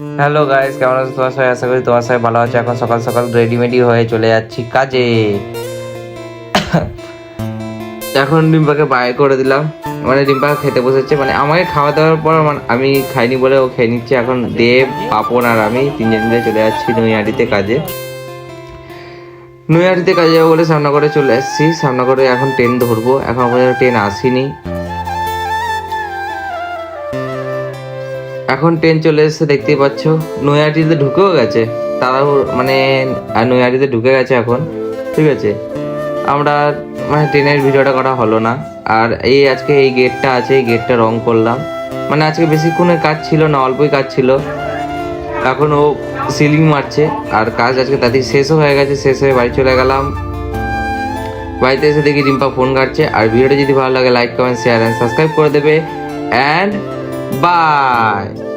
Hello guys কেমন আছো? তোমার সবাই? আশা করি তোমার সবাই ভালো আছে। এখন সকাল সকাল রেডিমেডি হয়ে চলে যাচ্ছি কাজে। এখন ডিম্পাকে বাইরে করে দিলাম। মানে ডিম্পা খেতে বসেছে। মানে আমাকে খাওয়া দাওয়ার পর মানে আমি খাইনি বলে ও খেয়ে নিচ্ছে। এখন দেব পাপন আর আমি তিনজন মিলে চলে যাচ্ছি নৈহাটিতে কাজে। নৈহাটিতে কাজে যাব বলে সামনা করে চলে এসেছি। সামনা করে এখন ট্রেন ধরবো। এখন পর্যন্ত ট্রেন আসেনি। এখন ট্রেন চলে এসেছে, দেখতেই পাচ্ছ। নৈহাটিতে ঢুকেও গেছে। তারাও মানে নৈহাটিতে ঢুকে গেছে এখন, ঠিক আছে? আমরা মানে ট্রেনের ভিডিওটা করা হলো না। আর এই আজকে এই গেটটা আছে, এই গেটটা রং করলাম। মানে আজকে বেশিক্ষণের কাজ ছিল না, অল্পই কাজ ছিল। এখন ও সিলিং মারছে, আর কাজ আজকে তাদের শেষও হয়ে গেছে, শেষ হয়ে বাড়ি চলে গেলাম। বাড়িতে এসে দেখি রিম্পা ফোন কাটছে আর ভিডিওটা যদি ভালো লাগে like comment share and subscribe করে দেবে। And by